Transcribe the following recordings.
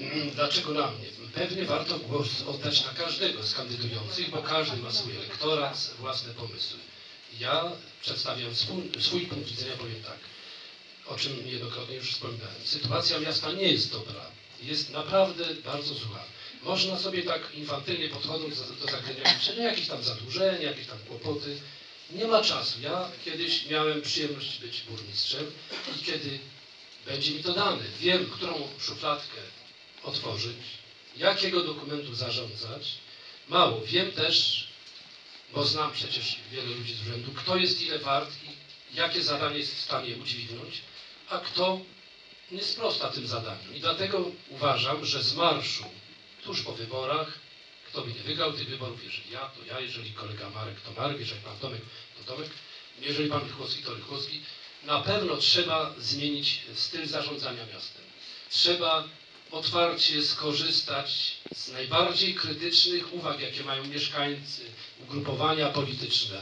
Mm, Dlaczego na mnie? Pewnie warto głos oddać na każdego z kandydujących, bo każdy ma swój elektorat, własne pomysły. Ja przedstawiam swój, swój punkt widzenia, powiem tak, o czym niejednokrotnie już wspominałem. Sytuacja miasta nie jest dobra. Jest naprawdę bardzo zła. Można sobie tak infantylnie podchodząc do, zagadnienia, czy jakieś tam zadłużenia, jakieś tam kłopoty. Nie ma czasu. Ja kiedyś miałem przyjemność być burmistrzem i kiedy będzie mi to dane, wiem, którą szufladkę otworzyć, jakiego dokumentu zarządzać. Mało, wiem też, bo znam przecież wielu ludzi z urzędu, kto jest ile wart i jakie zadanie jest w stanie udźwignąć, a kto nie sprosta tym zadaniom. I dlatego uważam, że z marszu tuż po wyborach, kto by nie wygrał tych wyborów, jeżeli ja, to ja, jeżeli kolega Marek, to Marek, jeżeli pan Tomek, to Tomek, jeżeli pan Rychłowski, to Rychłowski, na pewno trzeba zmienić styl zarządzania miastem. Trzeba otwarcie skorzystać z najbardziej krytycznych uwag, jakie mają mieszkańcy, ugrupowania polityczne,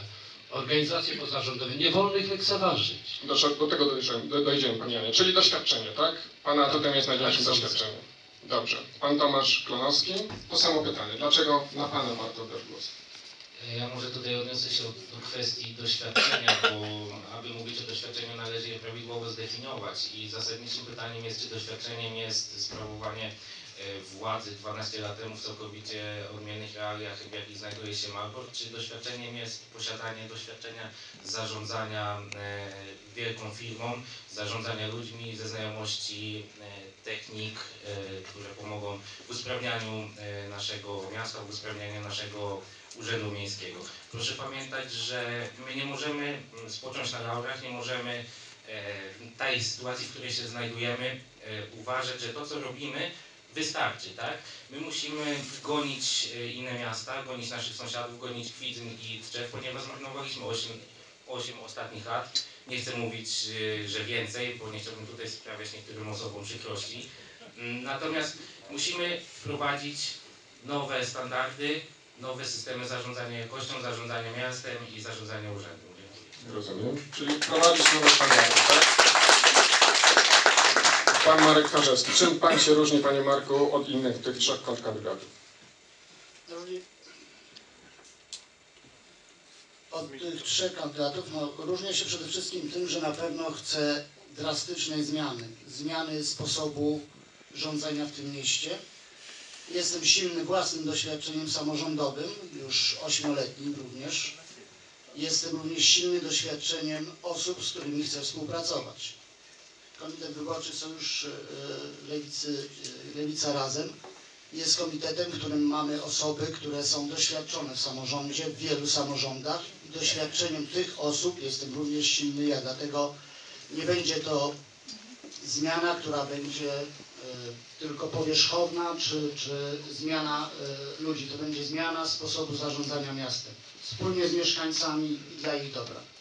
organizacje pozarządowe. Nie wolno ich lekceważyć. Do, do tego dojdziemy, do- dojdziemy, panie Janie. Czyli doświadczenie, tak? Pana atutem jest największym tak doświadczeniem. Dobrze. Pan Tomasz Klonowski. To samo pytanie. Dlaczego na pana warto oddać głos? Ja może tutaj odniosę się do kwestii doświadczenia, bo aby mówić o doświadczeniu należy je prawidłowo zdefiniować i zasadniczym pytaniem jest, czy doświadczeniem jest sprawowanie e, władzy 12 lat temu w całkowicie odmiennych realiach, w jakich znajduje się Malbork, czy doświadczeniem jest posiadanie doświadczenia zarządzania e, wielką firmą, zarządzania ludźmi ze znajomości e, technik, e, które pomogą w usprawnianiu e, naszego miasta, w usprawnianiu naszego Urzędu Miejskiego. Proszę pamiętać, że my nie możemy mm, spocząć na laurach, nie możemy e, w tej sytuacji, w której się znajdujemy, e, uważać, że to, co robimy, wystarczy, tak? My musimy gonić e, inne miasta, gonić naszych sąsiadów, gonić Kwidzyn i Tczew, ponieważ zmarnowaliśmy 8, 8 ostatnich lat. Nie chcę mówić, e, że więcej, bo nie chciałbym tutaj sprawiać niektórym osobom przykrości. Mm, Natomiast musimy wprowadzić nowe standardy, nowe systemy zarządzania jakością, zarządzania miastem i zarządzania urzędem. Dziękuję. Rozumiem. Czyli prowadzić nowe standardy, tak? Pan Marek Karzewski. Czym pan się różni, panie Marku, od innych tych trzech kandydatów? Różni- Od tych trzech kandydatów no, różnię się przede wszystkim tym, że na pewno chcę drastycznej zmiany. Zmiany sposobu rządzenia w tym mieście. Jestem silny własnym doświadczeniem samorządowym, już ośmioletnim również. Jestem również silny doświadczeniem osób, z którymi chcę współpracować. Komitet Wyborczy Sojusz e, Lewicy, e, Lewica Razem jest komitetem, w którym mamy osoby, które są doświadczone w samorządzie, w wielu samorządach. Doświadczeniem tych osób jestem również silny ja, dlatego nie będzie to zmiana, która będzie e, tylko powierzchowna, czy, czy zmiana ludzi. To będzie zmiana sposobu zarządzania miastem. Wspólnie z mieszkańcami dla ich dobra.